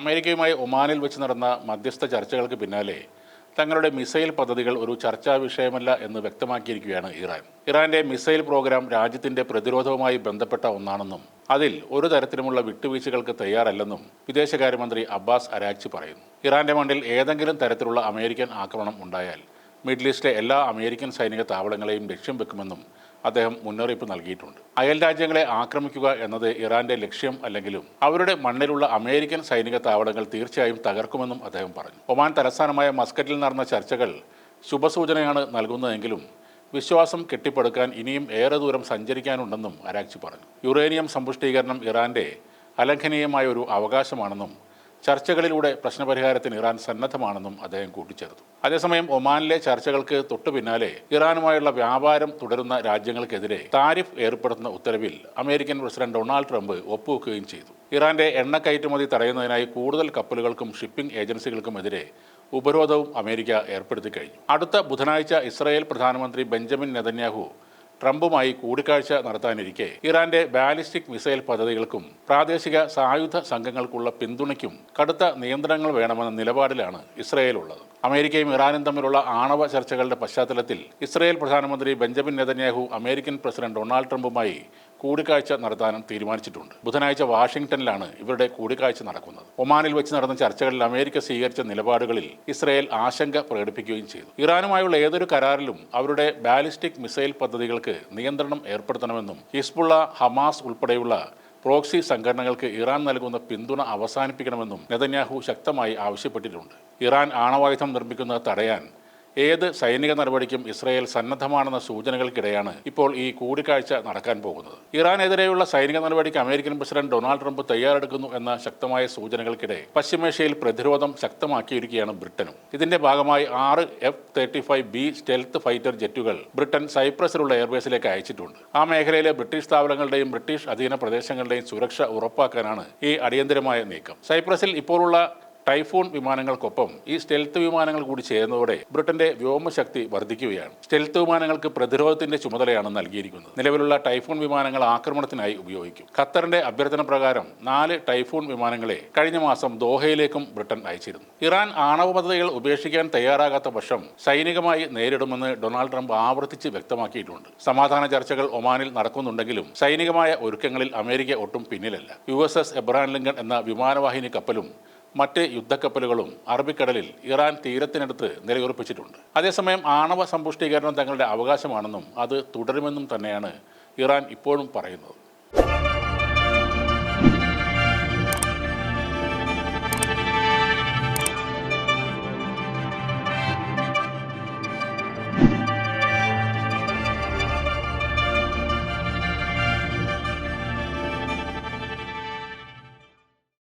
അമേരിക്കയുമായി ഒമാനിൽ വെച്ച് നടന്ന മധ്യസ്ഥ ചർച്ചകൾക്ക് പിന്നാലെ തങ്ങളുടെ മിസൈൽ പദ്ധതികൾ ഒരു ചർച്ചാ വിഷയമല്ല എന്ന് വ്യക്തമാക്കിയിരിക്കുകയാണ് ഇറാൻ. ഇറാന്റെ മിസൈൽ പ്രോഗ്രാം രാജ്യത്തിന്റെ പ്രതിരോധവുമായി ബന്ധപ്പെട്ട ഒന്നാണെന്നും അതിൽ ഒരു തരത്തിലുമുള്ള വിട്ടുവീഴ്ചകൾക്ക് തയ്യാറല്ലെന്നും വിദേശകാര്യമന്ത്രി അബ്ബാസ് അരാക്ചി പറയുന്നു. ഇറാന്റെ മണ്ണിൽ ഏതെങ്കിലും തരത്തിലുള്ള അമേരിക്കൻ ആക്രമണം ഉണ്ടായാൽ മിഡിൽ ഈസ്റ്റിലെ എല്ലാ അമേരിക്കൻ സൈനിക താവളങ്ങളെയും ലക്ഷ്യം വെക്കുമെന്നും അദ്ദേഹം മുന്നറിയിപ്പ് നൽകിയിട്ടുണ്ട്. അയൽ രാജ്യങ്ങളെ ആക്രമിക്കുക എന്നത് ഇറാന്റെ ലക്ഷ്യം അല്ലെങ്കിലും അവരുടെ മണ്ണിലുള്ള അമേരിക്കൻ സൈനിക താവളങ്ങൾ തീർച്ചയായും തകർക്കുമെന്നും അദ്ദേഹം പറഞ്ഞു. ഒമാൻ തലസ്ഥാനമായ മസ്കറ്റിൽ നടന്ന ചർച്ചകൾ ശുഭസൂചനയാണ് നൽകുന്നതെങ്കിലും വിശ്വാസം കെട്ടിപ്പടുക്കാൻ ഇനിയും ഏറെ ദൂരം സഞ്ചരിക്കാനുണ്ടെന്നും അരാക്ചി പറഞ്ഞു. യുറേനിയം സമ്പുഷ്ടീകരണം ഇറാന്റെ അലംഘനീയമായ ഒരു അവകാശമാണെന്നും ചർച്ചകളിലൂടെ പ്രശ്നപരിഹാരത്തിന് ഇറാൻ സന്നദ്ധമാണെന്നും അദ്ദേഹം കൂട്ടിച്ചേർത്തു. അതേസമയം ഒമാനിലെ ചർച്ചകൾക്ക് തൊട്ടു പിന്നാലെ ഇറാനുമായുള്ള വ്യാപാരം തുടരുന്ന രാജ്യങ്ങൾക്കെതിരെ താരിഫ് ഏർപ്പെടുത്തുന്ന ഉത്തരവിൽ അമേരിക്കൻ പ്രസിഡന്റ് ഡൊണാൾഡ് ട്രംപ് ഒപ്പുവെക്കുകയും ചെയ്തു. ഇറാന്റെ എണ്ണ കയറ്റുമതി തടയുന്നതിനായി കൂടുതൽ കപ്പലുകൾക്കും ഷിപ്പിംഗ് ഏജൻസികൾക്കുമെതിരെ ഉപരോധവും അമേരിക്ക ഏർപ്പെടുത്തി കഴിഞ്ഞു. അടുത്ത ബുധനാഴ്ച ഇസ്രായേൽ പ്രധാനമന്ത്രി ബെഞ്ചമിൻ നെതന്യാഹു ട്രംപുമായി കൂടിക്കാഴ്ച നടത്താനിരിക്കെ. ഇറാന്റെ ബാലിസ്റ്റിക് മിസൈൽ പദ്ധതികൾക്കും പ്രാദേശിക സായുധ സംഘങ്ങൾക്കുള്ള പിന്തുണയ്ക്കും കടുത്ത നിയന്ത്രണങ്ങൾ വേണമെന്ന നിലപാടിലാണ് ഇസ്രയേൽ ഉള്ളത് അമേരിക്കയും ഇറാനും തമ്മിലുള്ള ആണവ ചർച്ചകളുടെ പശ്ചാത്തലത്തിൽ ഇസ്രയേൽ പ്രധാനമന്ത്രി Benjamin Netanyahu American president Donald ട്രംപുമായി കൂടിക്കാഴ്ച നടത്താനും തീരുമാനിച്ചിട്ടുണ്ട്. ബുധനാഴ്ച വാഷിംഗ്ടണിലാണ് ഇവരുടെ കൂടിക്കാഴ്ച നടക്കുന്നത്. ഒമാനിൽ വെച്ച് നടന്ന ചർച്ചകളിൽ അമേരിക്ക സ്വീകരിച്ച നിലപാടുകളിൽ ഇസ്രയേൽ ആശങ്ക പ്രകടിപ്പിക്കുകയും ചെയ്തു. ഇറാനുമായുള്ള ഏതൊരു കരാറിലും അവരുടെ ബാലിസ്റ്റിക് മിസൈൽ പദ്ധതികൾക്ക് നിയന്ത്രണം ഏർപ്പെടുത്തണമെന്നും ഹിസ്ബുള്ള ഹമാസ് ഉൾപ്പെടെയുള്ള പ്രോക്സി സംഘടനകൾക്ക് ഇറാൻ നൽകുന്ന പിന്തുണ അവസാനിപ്പിക്കണമെന്നും നെതന്യാഹു ശക്തമായി ആവശ്യപ്പെട്ടിട്ടുണ്ട്. ഇറാൻ ആണവായുധം നിർമ്മിക്കുന്നത് തടയാൻ ഏത് സൈനിക നടപടിക്കും ഇസ്രായേൽ സന്നദ്ധമാണെന്ന സൂചനകൾക്കിടെയാണ് ഇപ്പോൾ ഈ കൂടിക്കാഴ്ച നടക്കാൻ പോകുന്നത്. ഇറാനെതിരെയുള്ള സൈനിക നടപടിക്ക് അമേരിക്കൻ പ്രസിഡന്റ് ഡൊണാൾഡ് ട്രംപ് തയ്യാറെടുക്കുന്നു എന്ന ശക്തമായ സൂചനകൾക്കിടെ പശ്ചിമേഷ്യയിൽ പ്രതിരോധം ശക്തമാക്കിയിരിക്കുകയാണ് ബ്രിട്ടനും. ഇതിന്റെ ഭാഗമായി ആറ് F thirty five B stealth fighter ജെറ്റുകൾ Britain സൈപ്രസിലുള്ള എയർബേസിലേക്ക് അയച്ചിട്ടുണ്ട്. ആ മേഖലയിലെ ബ്രിട്ടീഷ് സ്ഥാപനങ്ങളുടെയും ബ്രിട്ടീഷ് അധീന പ്രദേശങ്ങളുടെയും സുരക്ഷ ഉറപ്പാക്കാനാണ് ഈ അടിയന്തരമായ നീക്കം. സൈപ്രസിൽ ഇപ്പോഴുള്ള ടൈഫൂൺ വിമാനങ്ങൾക്കൊപ്പം ഈ സ്റ്റെൽത്ത് വിമാനങ്ങൾ കൂടി ചേർന്നതോടെ ബ്രിട്ടന്റെ വ്യോമശക്തി വർദ്ധിക്കുകയാണ്. സ്റ്റെൽത്ത് വിമാനങ്ങൾക്ക് പ്രതിരോധത്തിന്റെ ചുമതലയാണ് നൽകിയിരിക്കുന്നത്. നിലവിലുള്ള ടൈഫോൺ വിമാനങ്ങൾ ആക്രമണത്തിനായി ഉപയോഗിക്കും. ഖത്തറിന്റെ അഭ്യർത്ഥന പ്രകാരം നാല് ടൈഫോൺ വിമാനങ്ങളെ കഴിഞ്ഞ മാസം ദോഹയിലേക്കും ബ്രിട്ടൻ അയച്ചിരുന്നു. ഇറാൻ ആണവ പദ്ധതികൾ ഉപേക്ഷിക്കാൻ തയ്യാറാകാത്ത പക്ഷം സൈനികമായി നേരിടുമെന്ന് ഡൊണാൾഡ് ട്രംപ് ആവർത്തിച്ച് വ്യക്തമാക്കിയിട്ടുണ്ട്. സമാധാന ചർച്ചകൾ ഒമാനിൽ നടക്കുന്നുണ്ടെങ്കിലും സൈനികമായ ഒരുക്കങ്ങളിൽ അമേരിക്ക ഒട്ടും പിന്നിലല്ല. U S S Abraham Lincoln എന്ന വിമാനവാഹിനി കപ്പലും മറ്റ് യുദ്ധക്കപ്പലുകളും അറബിക്കടലിൽ ഇറാൻ തീരത്തിനടുത്ത് നിലയുറപ്പിച്ചിട്ടുണ്ട്. അതേസമയം ആണവ സമ്പുഷ്ടീകരണം തങ്ങളുടെ അവകാശമാണെന്നും അത് തുടരുമെന്നും തന്നെയാണ് ഇറാൻ ഇപ്പോഴും പറയുന്നത്.